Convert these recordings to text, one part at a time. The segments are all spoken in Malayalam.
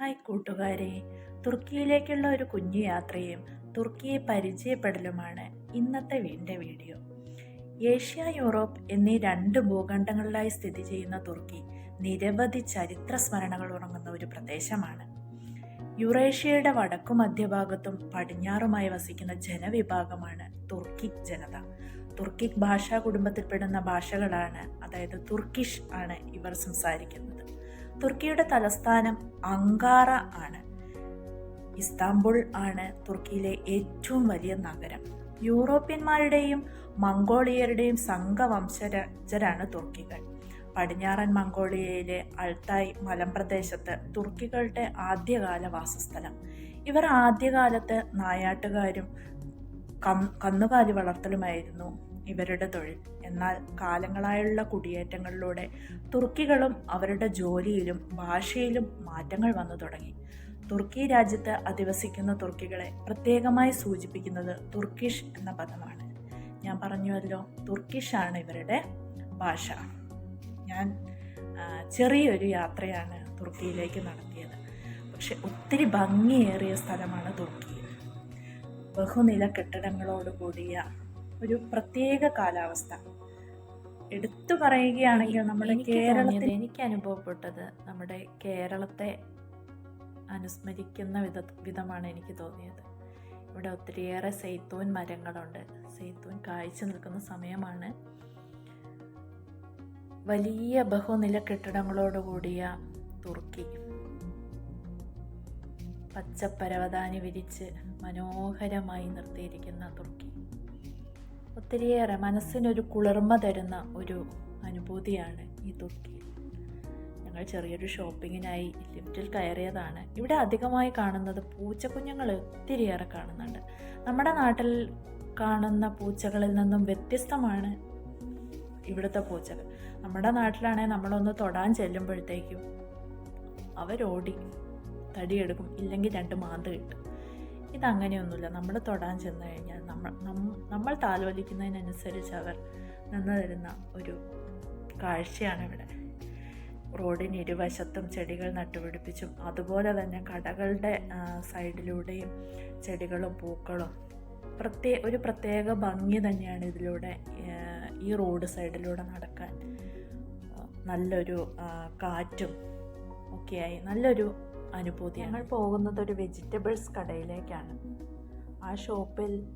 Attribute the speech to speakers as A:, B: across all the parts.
A: ഹായ് കൂട്ടുകാരെ. തുർക്കിയിലേക്കുള്ള ഒരു കുഞ്ഞു യാത്രയും തുർക്കിയെ പരിചയപ്പെടലുമാണ് ഇന്നത്തെ വീണ്ട വീഡിയോ. ഏഷ്യ യൂറോപ്പ് എന്നീ രണ്ട് ഭൂഖണ്ഡങ്ങളിലായി സ്ഥിതി ചെയ്യുന്ന തുർക്കി നിരവധി ചരിത്ര സ്മരണകൾ ഉറങ്ങുന്ന ഒരു പ്രദേശമാണ്. യുറേഷ്യയുടെ വടക്കു മധ്യഭാഗത്തും പടിഞ്ഞാറുമായി വസിക്കുന്ന ജനവിഭാഗമാണ് തുർക്കിക് ജനത. തുർക്കിക് ഭാഷാ കുടുംബത്തിൽപ്പെടുന്ന ഭാഷകളാണ് അതായത് തുർക്കിഷ് ആണ് ഇവർ സംസാരിക്കുന്നത്. തുർക്കിയുടെ തലസ്ഥാനം അങ്കാറ ആണ്. ഇസ്താംബുൾ ആണ് തുർക്കിയിലെ ഏറ്റവും വലിയ നഗരം. യൂറോപ്യന്മാരുടെയും മംഗോളിയരുടെയും സംഘവംശജരാണ് തുർക്കികൾ. പടിഞ്ഞാറൻ മംഗോളിയയിലെ അൾത്തായ് മലമ്പ്രദേശത്ത് തുർക്കികളുടെ ആദ്യകാല വാസസ്ഥലം. ഇവർ ആദ്യകാലത്ത് നായാട്ടുകാരും കന്നുകാലി വളർത്തലുമായിരുന്നു. ഇവരുടെ തൊഴിൽ. എന്നാൽ കാലങ്ങളായുള്ള കുടിയേറ്റങ്ങളിലൂടെ തുർക്കികളും അവരുടെ ജോലിയിലും ഭാഷയിലും മാറ്റങ്ങൾ വന്നു തുടങ്ങി. തുർക്കി രാജ്യത്ത് അധിവസിക്കുന്ന തുർക്കികളെ പ്രത്യേകമായി സൂചിപ്പിക്കുന്നത് തുർക്കിഷ് എന്ന പദമാണ്. ഞാൻ പറഞ്ഞുവല്ലോ തുർക്കിഷാണ് ഇവരുടെ ഭാഷ. ഞാൻ ചെറിയൊരു യാത്രയാണ് തുർക്കിയിലേക്ക് നടത്തിയത്. പക്ഷെ ഒത്തിരി ഭംഗിയേറിയ സ്ഥലമാണ് തുർക്കി. ബഹുനില കെട്ടിടങ്ങളോട് കൂടിയ ഒരു പ്രത്യേക കാലാവസ്ഥ. എടുത്തു പറയുകയാണെങ്കിൽ നമ്മുടെ കേരളത്തിൽ. എനിക്ക് അനുഭവപ്പെട്ടത് നമ്മുടെ കേരളത്തെ അനുസ്മരിക്കുന്ന വിധ വിധമാണ് എനിക്ക് തോന്നിയത്. ഇവിടെ ഒത്തിരിയേറെ സെയ്ത്തൂൻ മരങ്ങളുണ്ട്. സെയ്ത്തൂൻ കാഴ്ച നിൽക്കുന്ന സമയമാണ്. വലിയ ബഹുനില കെട്ടിടങ്ങളോടുകൂടിയ തുർക്കി. പച്ചപ്പരവതാനി വിരിച്ച് മനോഹരമായി നിർത്തിയിരിക്കുന്ന തുർക്കി. ഒത്തിരിയേറെ മനസ്സിനൊരു കുളിർമ തരുന്ന ഒരു അനുഭൂതിയാണ് ഈ തുർക്കി. ഞങ്ങൾ ചെറിയൊരു ഷോപ്പിങ്ങിനായി ലിഫ്റ്റിൽ കയറിയതാണ്. ഇവിടെ അധികമായി കാണുന്നത് പൂച്ചക്കുഞ്ഞുങ്ങൾ ഒത്തിരിയേറെ കാണുന്നുണ്ട്. നമ്മുടെ നാട്ടിൽ കാണുന്ന പൂച്ചകളിൽ നിന്നും വ്യത്യസ്തമാണ് ഇവിടുത്തെ പൂച്ചകൾ. നമ്മുടെ നാട്ടിലാണെങ്കിൽ നമ്മളൊന്ന് തൊടാൻ ചെല്ലുമ്പോഴത്തേക്കും അവരോടി തടിയെടുക്കും ഇല്ലെങ്കിൽ രണ്ട് മാന്ത് കിട്ടും. ഇതങ്ങനെയൊന്നുമില്ല. നമ്മൾ തൊടാൻ ചെന്ന് കഴിഞ്ഞാൽ നമ്മൾ നമ്മൾ താലോലിക്കുന്നതിനനുസരിച്ച് അവർ നിന്ന് തരുന്ന ഒരു കാഴ്ചയാണ് ഇവിടെ റോഡിന് ഇരുവശത്തും ചെടികൾ നട്ടുപിടിപ്പിച്ചും അതുപോലെ തന്നെ കടകളുടെ സൈഡിലൂടെയും ചെടികളും പൂക്കളും. പ്രത്യേക ഒരു പ്രത്യേക ഭംഗി തന്നെയാണ് ഇതിലൂടെ ഈ റോഡ് സൈഡിലൂടെ നടക്കാൻ. നല്ലൊരു കാറ്റും ഒക്കെയായി നല്ലൊരു അനുഭൂതി ഞങ്ങൾ പോകുന്നത് ഒരു വെജിറ്റബിൾസ് കടയിലേക്കാണ്. ആ ഷോപ്പിൽ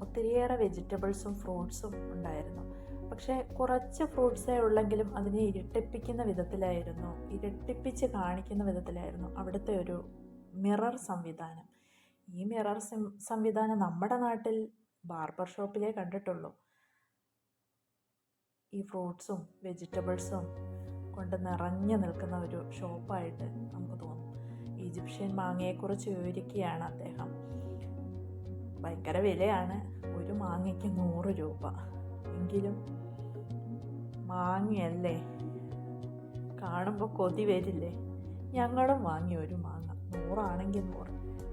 A: ഒത്തിരിയേറെ വെജിറ്റബിൾസും ഫ്രൂട്ട്സും ഉണ്ടായിരുന്നു. പക്ഷേ കുറച്ച് ഫ്രൂട്ട്സേ ഉള്ളെങ്കിലും അതിനെ ഇരട്ടിപ്പിക്കുന്ന വിധത്തിലായിരുന്നു ഇരട്ടിപ്പിച്ച് കാണിക്കുന്ന വിധത്തിലായിരുന്നു അവിടുത്തെ ഒരു മിറർ സംവിധാനം. ഈ മിറർ സംവിധാനം നമ്മുടെ നാട്ടിൽ ബാർബർ ഷോപ്പിലേ കണ്ടിട്ടുള്ളൂ. ഈ ഫ്രൂട്ട്സും വെജിറ്റബിൾസും കൊണ്ട് നിറഞ്ഞു നിൽക്കുന്ന ഒരു ഷോപ്പായിട്ട് നമുക്ക് തോന്നും. ഈജിപ്ഷ്യൻ മാങ്ങയെക്കുറിച്ച് വിവരിക്കുകയാണ് അദ്ദേഹം. ഭയങ്കര വിലയാണ്. ഒരു മാങ്ങയ്ക്ക് നൂറ് രൂപ. എങ്കിലും മാങ്ങയല്ലേ? കാണുമ്പോൾ കൊതി വരില്ലേ? ഞങ്ങളും വാങ്ങി ഒരു മാങ്ങ. നൂറാണെങ്കിൽ നൂറ്.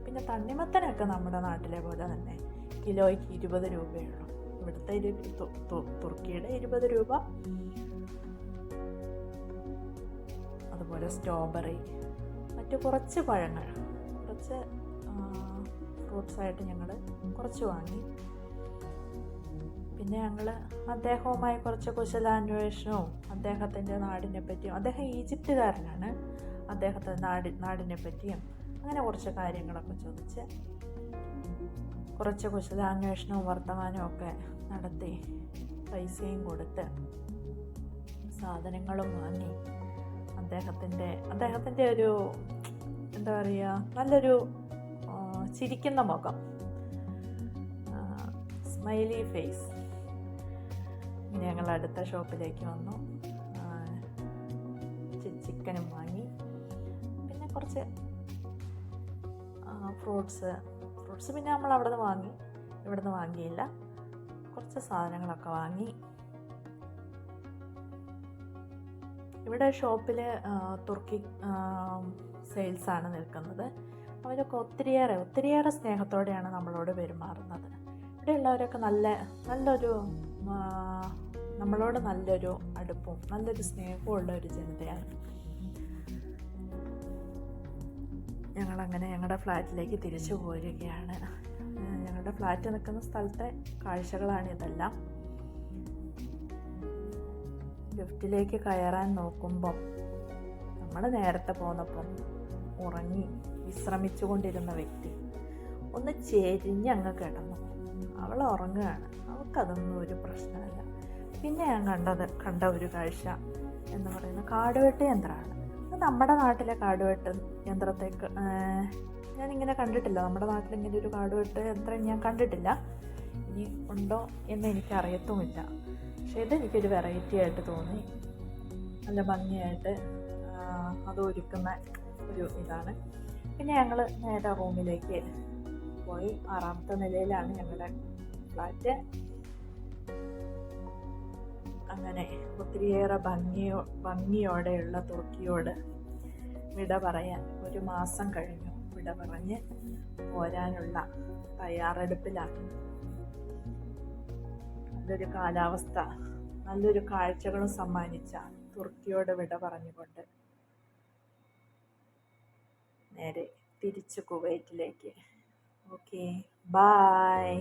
A: പിന്നെ തണ്ണിമത്തനൊക്കെ നമ്മുടെ നാട്ടിലെ പോലെ തന്നെ. കിലോയ്ക്ക് ഇരുപത് രൂപയുള്ളൂ ഇവിടുത്തെ തുർക്കിയുടെ ഇരുപത് രൂപ. അതുപോലെ സ്ട്രോബെറി മറ്റു കുറച്ച് പഴങ്ങൾ. കുറച്ച് ഫ്രൂട്ട്സായിട്ട് ഞങ്ങൾ കുറച്ച് വാങ്ങി. പിന്നെ ഞങ്ങൾ അദ്ദേഹവുമായി കുറച്ച് കുശലാന്വേഷണവും അദ്ദേഹത്തിന്റെ നാടിനെ പറ്റിയും അദ്ദേഹം ഈജിപ്തുകാരനാണ്. അദ്ദേഹത്തെ നാടി നാടിനെ പറ്റിയും അങ്ങനെ കുറച്ച് കാര്യങ്ങളൊക്കെ ചോദിച്ച് കുറച്ച് കുശലാന്വേഷണവും വർത്തമാനവും ഒക്കെ നടത്തി പൈസയും കൊടുത്ത് സാധനങ്ങളും വാങ്ങി. അദ്ദേഹത്തിന്റെ അദ്ദേഹത്തിന്റെ ഒരു എന്താ പറയുക നല്ലൊരു ചിരിക്കുന്ന മുഖം. സ്മൈലി ഫേസ് ഞങ്ങൾ അടുത്ത ഷോപ്പിലേക്ക് വന്നു. ചിക്കനും വാങ്ങി. പിന്നെ കുറച്ച് ഫ്രൂട്ട്സ് ഫ്രൂട്ട്സ് പിന്നെ നമ്മൾ അവിടെ നിന്ന് വാങ്ങി. ഇവിടെ നിന്ന് വാങ്ങിയില്ല. കുറച്ച് സാധനങ്ങളൊക്കെ വാങ്ങി. ഇവിടെ ഷോപ്പിൽ തുർക്കി സെയിൽസാണ് നിൽക്കുന്നത്. അവരൊക്കെ ഒത്തിരിയേറെ ഒത്തിരിയേറെ സ്നേഹത്തോടെയാണ് നമ്മളോട് പെരുമാറുന്നത്. ഇവിടെയുള്ളവരൊക്കെ നല്ല നല്ലൊരു നമ്മളോട് നല്ലൊരു അടുപ്പും നല്ലൊരു സ്നേഹവും ഉള്ള ഒരു ജനതയാണ്. ഞങ്ങളങ്ങനെ ഞങ്ങളുടെ ഫ്ലാറ്റിലേക്ക് തിരിച്ചു പോരുകയാണ്. ഞങ്ങളുടെ ഫ്ലാറ്റ് നിൽക്കുന്ന സ്ഥലത്തെ കാഴ്ചകളാണ് ഇതെല്ലാം. ലിഫ്റ്റിലേക്ക് കയറാൻ നോക്കുമ്പം നമ്മൾ നേരത്തെ പോന്നപ്പം ഉറങ്ങി വിശ്രമിച്ചു കൊണ്ടിരുന്ന വ്യക്തി ഒന്ന് ചെരിഞ്ഞ് അങ്ങ് കിടന്നു. അവൾ ഉറങ്ങുകയാണ്. അവൾക്കതൊന്നും ഒരു പ്രശ്നമല്ല. പിന്നെ ഞാൻ കണ്ടത് കണ്ട ഒരു കാഴ്ച എന്ന് പറയുന്ന കാടുവെട്ട് യന്ത്രമാണ്. അത് നമ്മുടെ നാട്ടിലെ കാടുവെട്ട് യന്ത്രത്തേക്ക് ഞാനിങ്ങനെ കണ്ടിട്ടില്ല. നമ്മുടെ നാട്ടിൽ ഇങ്ങനെ ഒരു കാടുവെട്ട് യന്ത്രം ഞാൻ കണ്ടിട്ടില്ല. ഇനി ഉണ്ടോ എന്ന് എനിക്കറിയത്തുമില്ല. പക്ഷേ ഇതെനിക്കൊരു വെറൈറ്റി ആയിട്ട് തോന്നി. നല്ല ഭംഗിയായിട്ട് അത് ഒരുക്കുന്ന ഒരു ഇതാണ്. പിന്നെ ഞങ്ങൾ നേരെ റൂമിലേക്ക് പോയി. ആറാമത്തെ നിലയിലാണ് ഞങ്ങളുടെ ഫ്ലാറ്റ് അങ്ങനെ ഒത്തിരിയേറെ ഭംഗിയോ ഭംഗിയോടെയുള്ള തുർക്കിയോട് വിട പറയാൻ ഒരു മാസം കഴിഞ്ഞു. വിട പറഞ്ഞ് പോരാനുള്ള തയ്യാറെടുപ്പിലാണ് നല്ലൊരു കാലാവസ്ഥ നല്ലൊരു കാഴ്ചകളും സമ്മാനിച്ച തുർക്കിയോട് വിട പറഞ്ഞുകൊണ്ട് നേരെ തിരിച്ചു കുവൈറ്റിലേക്ക്. Okay bye